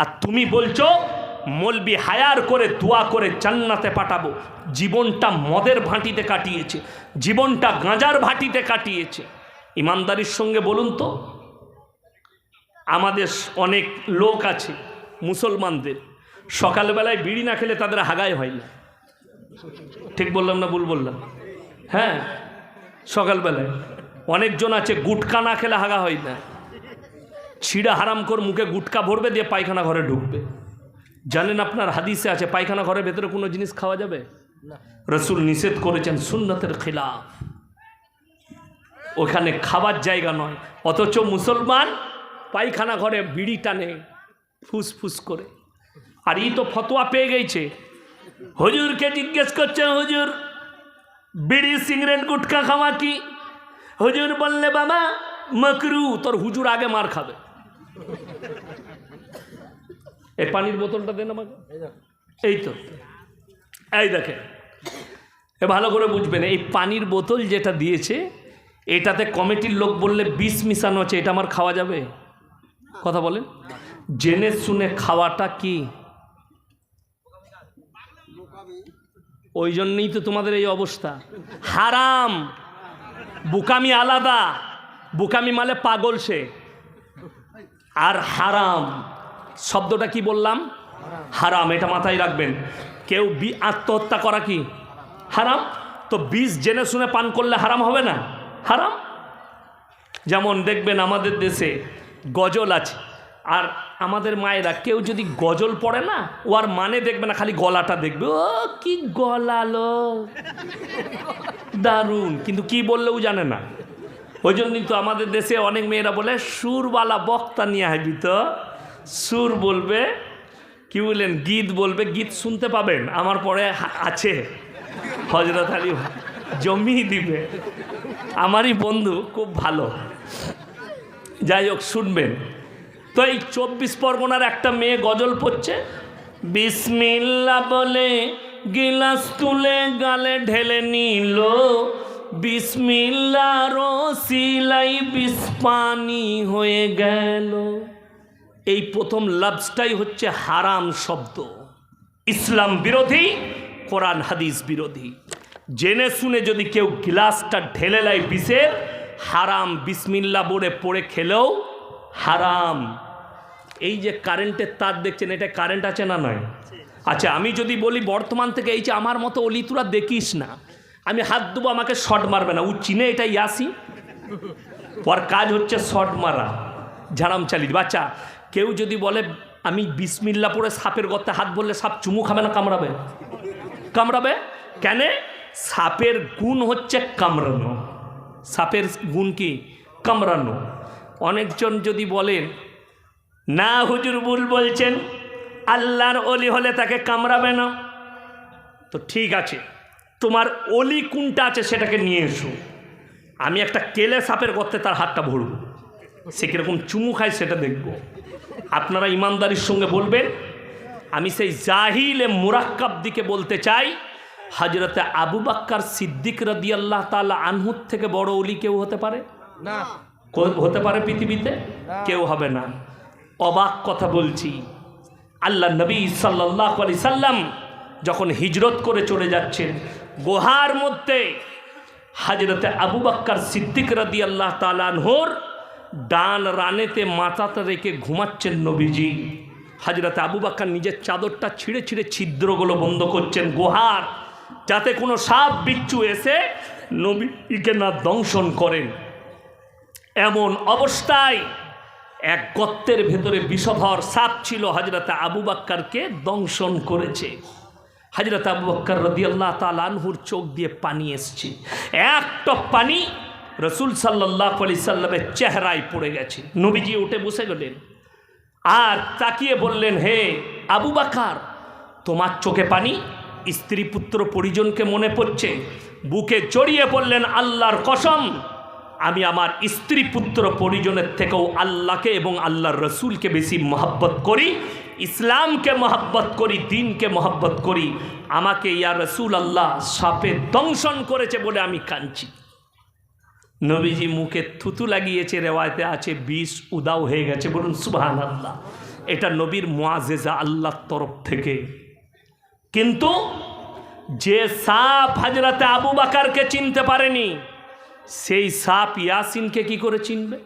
আর তুমি বলছো, মলবি হায়ার করে দোয়া করে জান্নাতে পাঠাবো। জীবনটা মদের ভাঁটিতে কাটিয়েছে, জীবনটা গাঁজার ভাটিতে কাটিয়েছে। ইমানদারির সঙ্গে বলুন তো, আমাদের অনেক লোক আছে, মুসলমানদের। সকালবেলায় বিড়ি না খেলে তাদের হাগাই হয় না। ঠিক বললাম না ভুল বললাম? হ্যাঁ সকালবেলায়। অনেকজন আছে, গুটকা না খেলে হাগা হয় না। ছিঁড়া হারাম কর মুখে গুটকা ভরবে দিয়ে পায়খানা ঘরে ঢুকবে। জানেন আপনার হাদিসে আছে পায়খানা ঘরের ভেতরে কোনো জিনিস খাওয়া যাবে? রসুল নিষেধ করেছেন সুন্নতের খিলাফ। ওখানে খাবার জায়গা নয় অথচ মুসলমান পায়খানা ঘরে বিড়ি টানে ফুসফুস করে। আর ই তো ফতোয়া পেয়ে গেছে। হুজুরকে জিজ্ঞেস করছে হজুর বিড়ি সিগারেট গুটকা খাওয়া কি? হজুর বললে বাবা মকরু। তোর হুজুর আগে মার খাবে। এই পানির বোতলটা দেন আমাকে। এই তো। এই দেখেন। এ ভালো করে বুঝবেন এই পানির বোতল যেটা দিয়েছে এটাতে কমিটির লোক বললে বিষ মিশানো আছে এটা আমার খাওয়া যাবে? কথা বলেন। জেনে শুনে খাওয়াটা কি? ওই জন্যই তো তোমাদের এই অবস্থা। হারাম। বুকামি আলাদা। বুকামি মালে পাগল সে। আর হারাম। শব্দটা কি বললাম? হারাম, এটা মাথায় রাখবেন। কেউ বি আত্মহত্যা করা কি? হারাম? তো বিষ জেনে শুনে পান করলে হারাম হবে না? হারাম? যেমন দেখবেন আমাদের দেশে গজল আছে। আর আমাদের মায়েরা কেউ যদি গজল পড়ে না, ও আর মানে দেখবে না, খালি গলাটা দেখবে। ও, কি গলালো। দারুণ। কিন্তু কি বললেও জানে না। ওই জন্যই তো আমাদের দেশে অনেক মেয়েরা বলে, সুরওয়ালা বক্তা নিয়ে আসবি তো। সুর বলবে, কি বললেন? গীত বলবে, গীত শুনতে পাবেন, আমার পরে আছে। হজরত আলী জমি দিবে। আমারই বন্ধু, খুব ভালো। যাই হোক, শুনবেন। তো এই চব্বিশ পরগনার একটা মেয়ে গজল পড়ছে বিসমিল্লা বলে গিলাস তুলে গালে ঢেলে নিল বিসমিল্লা রসিলাই বিস্পানি হয়ে গেল। এই প্রথম লাভসটাই হচ্ছে হারাম শব্দ। ইসলাম বিরোধী, কোরআন, হাদিস বিরোধী। জেনে শুনে যদি কেউ গ্লাসটা ঢেলে নেয় বিষের হারাম বিসমিল্লা বলে পড়ে খেলেও হারাম। এই যে কারেন্টের তার দেখছেন, এটা কারেন্ট আছে না নয়? আচ্ছা আমি যদি বলি বর্তমান থেকে এই যে আমার মতো অলি তোরা দেখিস না, আমি হাত দেবো আমাকে শট মারবে না। ও চিনে এটা ইয়াসি? ওর কাজ হচ্ছে শট মারা, ঝাড়াম চালির বাচ্চা কেউ যদি বলে, আমি বিসমিল্লা পরে সাপের গর্তে হাত বললে সাপ চুমু খাবে না, কামড়াবে? কামড়াবে? কেন? সাপের গুণ হচ্ছে কামড়ানো। সাপের গুণ কি? কামড়ানো। অনেকজন যদি বলেন না, হুজুর বুল বলছেন, আল্লাহর অলি হলে তাকে কামড়াবে না। তো ঠিক আছে, তোমার অলি কোনটা আছে সেটাকে নিয়ে এসো। আমি একটা কেলে সাপের গর্তে তার হাতটা ভরব। সে কীরকম চুমু খায় সেটা দেখব। আপনারা ইমানদারির সঙ্গে বলবেন আমি সেই জাহিলে মুরাক্কাব দিকে বলতে চাই হজরতে আবু বাক্কার সিদ্দিক রদি আল্লাহ তালা আনহুর থেকে বড় অলি কেউ হতে পারে? না। হতে পারে পৃথিবীতে? কেউ হবে না। অবাক কথা বলছি। আল্লাহ নবী সাল্লাহ আলি সাল্লাম যখন হিজরত করে চলে যাচ্ছেন গোহার মধ্যে হাজরতে আবু বাক্কার সিদ্দিক রাদি আল্লাহ তালানহর ডান রানেতে মাথাতে রেখে ঘুমাচ্ছেন নবীজি। হাজরতে আবু বাক্কার নিজের চাদরটা ছিঁড়ে ছিঁড়ে ছিদ্রগুলো বন্ধ করছেন গুহার, যাতে কোনো সাপ বিচ্ছু এসে নবীকে না দংশন করেন। এমন অবস্থায় এক গর্তের ভেতরে বিষভর সাপ ছিল হজরত আবু বাক্কারকে দংশন করেছে। হজরত আবু বাক্কার রদিয়াল্লাহ তালানহুর চোখ দিয়ে পানি এসছে। এক টপ পানি রসুল সাল্লাহ আলি সাল্লামের চেহারায় পড়ে গেছে নবীজি উঠে বসে গেলেন। আর তাকিয়ে বললেন, হে আবু বাকার, তোমার চোখে পানি? স্ত্রী পুত্র পরিজনকে মনে পড়ছে। বুকে জড়িয়ে পড়লেন আল্লাহর কসম, আমি আমার স্ত্রী পুত্র পরিজনের থেকেও আল্লাহকে এবং আল্লাহর রসুলকে বেশি মহাব্বত করি, ইসলামকে মহাব্বত করি, দিনকে মহাব্বত করি। আমাকে ইয়া রসুল আল্লাহ সাপে দংশন করেছে বলে আমি কাঁদছি। নবীজি মুখে থুতু লাগিয়েছে, রেওয়ায়তে আছে, বিষ উদাও হয়ে গেছে। বলুন সুবাহান আল্লাহ এটা নবীর মোয়াজেজা আল্লাহর তরফ থেকে। কিন্তু যে সাপ হাজরাতে আবু বাকারকে চিনতে পারেনি, সেই সাপ ইয়াসিনকে কি করে চিনবে?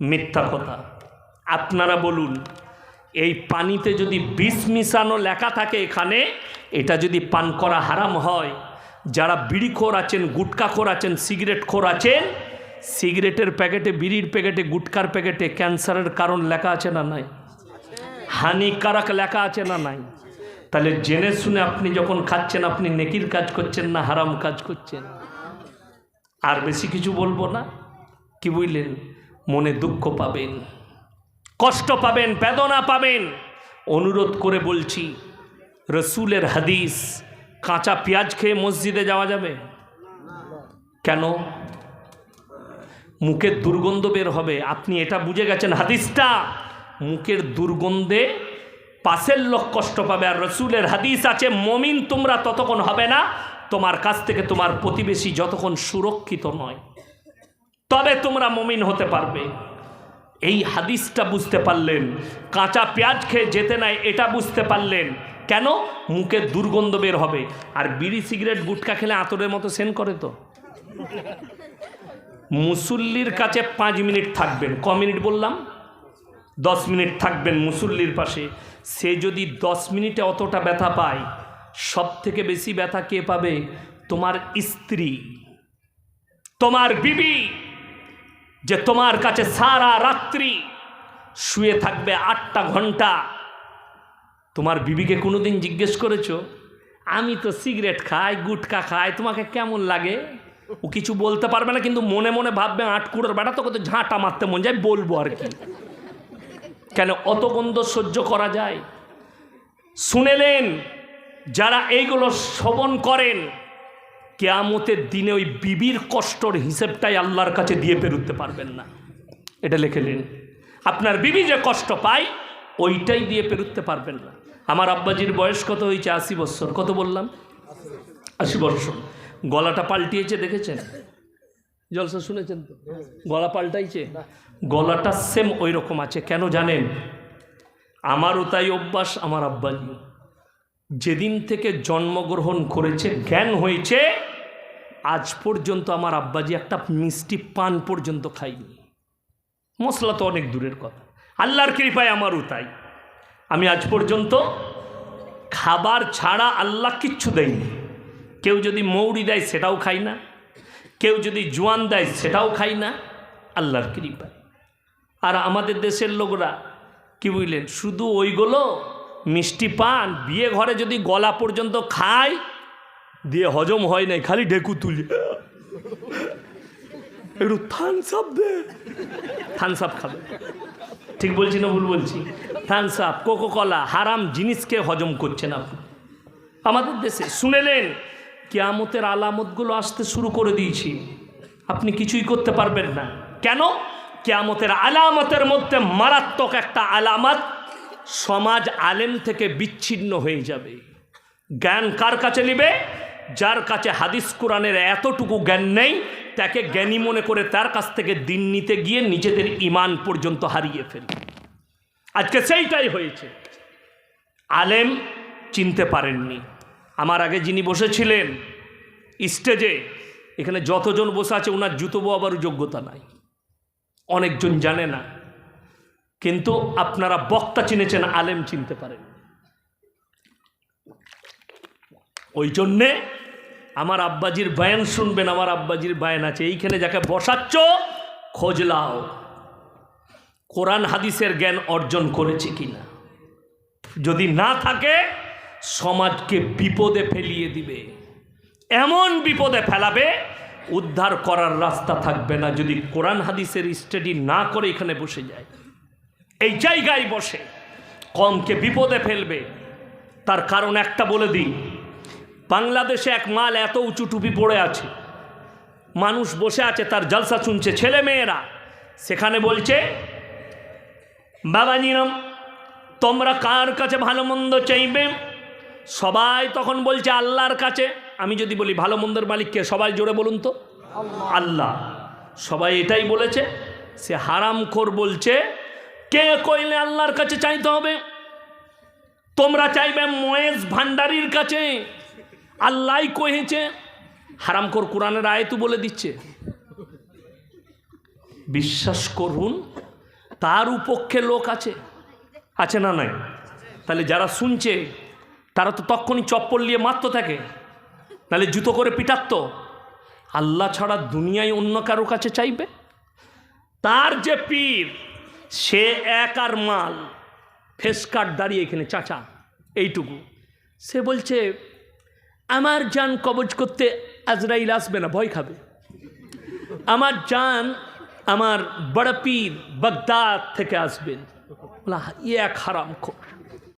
মিথ্যা কথা। আপনারা বলুন, এই পানিতে যদি বিষ মিশানো লেখা থাকে এখানে, এটা যদি পান করা হারাম হয় যারা বিড়িখোর আছেন, গুটকাখোর আছেন সিগারেট খোর আছেন, সিগারেটের প্যাকেটে, বিড়ির প্যাকেটে, গুটকার প্যাকেটে ক্যান্সারের কারণ লেখা আছে না নাই? হানিকারক লেখা আছে না নাই? তাহলে জেনে শুনে আপনি যখন খাচ্ছেন, আপনি নেকির কাজ করছেন না হারাম কাজ করছেন? আর বেশি কিছু বলব না? কি বুঝলেন? মনে দুঃখ পাবেন, কষ্ট পাবেন, বেদনা পাবেন। অনুরোধ করে বলছি, রসুলের হাদিস কাঁচা পেঁয়াজ খেয়ে মসজিদে যাওয়া যাবে? কেন? মুখের দুর্গন্ধ বের হবে। আপনি এটা বুঝে গেছেন হাদিসটা? মুখের দুর্গন্ধে পাশের লোক কষ্ট পাবে। আর রসুলের হাদিস আছে, মমিন তোমরা ততক্ষণ হবে না, তোমার কাছ থেকে তোমার প্রতিবেশী যতক্ষণ সুরক্ষিত নয়, তবে তোমরা মমিন হতে পারবে। এই হাদিসটা বুঝতে পারলেন, কাঁচা পেঁয়াজ খেয়ে যেতে নাই, এটা বুঝতে পারলেন কেন? মুখে দুর্গন্ধ বের হবে। আর বিড়ি, সিগারেট গুটকা খেলে আতরের মতো সেন করে তো। মুসল্লির কাছে পাঁচ মিনিট থাকবেন। ক মিনিট বললাম? দশ মিনিট থাকবেন মুসল্লির পাশে। সে যদি দশ মিনিটে অতটা ব্যথা পায় সব থেকে বেশি ব্যথা কে পাবে? তোমার স্ত্রী। তোমার বিবি, যে তোমার কাছে সারা রাত্রি শুয়ে থাকবে আটটা ঘণ্টা। তোমার বিবিকে কোনোদিন জিজ্ঞেস করেছ? আমি তো সিগারেট খাই, গুটকা খাই, তোমাকে কেমন লাগে? ও কিছু বলতে পারবে না, কিন্তু মনে মনে ভাববে আটকুড়োর বেটা তোকে তো ঝাঁটা মারতে মন যায়, বলব আর কি। কেন অত গন্ধ সহ্য করা যায়? শুনেলেন, যারা এইগুলো শ্রবণ করেন, কেয়ামতের দিনে ওই বিবির কষ্টর হিসেবটাই আল্লাহর কাছে দিয়ে পেরুতে পারবেন না। এটা লিখেলেন আপনার বিবি যে কষ্ট পায়, ওইটাই দিয়ে পেরুতে পারবেন না। আমার আব্বাজির বয়স কত হয়েছে? আশি বছর। কত বললাম? আশি বছর। গলাটা পাল্টিয়েছে, দেখেছেন? জলসা শুনেছেন তো? গলা পাল্টাইছে? গলাটা সেম ওই রকম আছে। কেন জানেন? আমারও তাই অভ্যাস, আমার আব্বাজি যেদিন থেকে জন্মগ্রহণ করেছে, জ্ঞান হয়েছে, আজ পর্যন্ত আমার আব্বাজি একটা মিষ্টি পান পর্যন্ত খাইনি মশলা তো অনেক দূরের কথা। আল্লাহর কৃপায় আমারও তাই। আমি আজ পর্যন্ত খাবার ছাড়া আল্লাহ কিচ্ছু দেয়নি কেউ যদি মৌরি দেয় সেটাও খাই না। কেউ যদি জোয়ান দেয় সেটাও খাই না। আল্লাহর কৃপায়। আর আমাদের দেশের লোকরা কি বুঝলেন? শুধু ওইগুলো, মিষ্টি পান, বিয়ে ঘরে যদি গলা পর্যন্ত খায়, দিয়ে হজম হয় নাই, খালি ঢেকু তুলি। একটু থানস আপ দে। থানস আপ খাবে। ঠিক বলছি না ভুল বলছি? থানস আপ কোকো কলা হারাম জিনিসকে হজম করছেন আপনি। আমাদের দেশে, শুনেলেন, কেয়ামতের আলামতগুলো আসতে শুরু করে দিয়েছি। আপনি কিছুই করতে পারবেন না। কেন? কেয়ামতের আলামতের মধ্যে মারাত্মক একটা আলামত সমাজ আলেম থেকে বিচ্ছিন্ন হয়ে যাবে। জ্ঞান কার কাছে নিবে? যার কাছে হাদিস কোরআনের এতটুকু জ্ঞান নেই তাকে জ্ঞানী মনে করে তার কাছ থেকে দিন নিতে গিয়ে নিজেদের ইমান পর্যন্ত হারিয়ে ফেলে আজকে সেইটাই হয়েছে। আলেম চিনতে পারেননি। আমার আগে যিনি বসেছিলেন স্টেজে, এখানে যতজন বসে আছে, ওনার জুতো বোয়াবারও যোগ্যতা নাই। অনেকজন জানে না। কিন্তু আপনারা বক্তা চিনেছেন, আলেম চিনতে পারেন ওই জন্যে আমার আব্বাজির বায়ান শুনবেন, আমার আব্বাজির বায়ান আছে। এইখানে যাকে বসাচ্ছ, খোঁজ লাও কোরআন হাদিসের জ্ঞান অর্জন করেছে কিনা। যদি না থাকে, সমাজকে বিপদে ফেলিয়ে দিবে। এমন বিপদে ফেলাবে, উদ্ধার করার রাস্তা থাকবে না যদি কোরআন হাদিসের স্টাডি না করে এখানে বসে যায়। এই জায়গায় বসে, কমকে বিপদে ফেলবে। তার কারণ একটা বলে দিই বাংলাদেশে এক মাল এত উঁচু টুপি পড়ে আছে। মানুষ বসে আছে তার জলসা শুনছে ছেলে মেয়েরা। সেখানে বলছে বাবা নিরম তোমরা কার কাছে ভালো মন্দ চাইবে? সবাই তখন বলছে আল্লাহর কাছে। আমি যদি বলি ভালো মন্দের মালিককে সবাই জোরে বলুন তো। আল্লাহ। সবাই এটাই বলেছে। সে হারামখোর বলছে কে কইলে আল্লাহর কাছে চাইতে হবে? তোমরা চাইবে ময়েজ ভান্ডারির কাছে। আল্লাহ কহেছে হারামকর কোরআনের আয়তু বলে দিচ্ছে। বিশ্বাস করুন, তার উপক্ষে লোক আছে। আছে না নাই? তাহলে যারা শুনছে, তারা তো তখনই চপ্পল নিয়ে মারত থাকে। নাহলে জুতো করে পিটাত্ত আল্লাহ ছাড়া দুনিয়ায় অন্য কারও কাছে চাইবে? তার যে পীর, সে এক আর মাল। ফেস কাট দাঁড়িয়ে এখানে, চাচা, এইটুকু। সে বলছে আমার যান কবজ করতে আজরাইল আসবে না ভয় খাবে। আমার যান আমার বড় পীর বাগদাদ থেকে আসবেন। বলা, ই এক হারাম খোর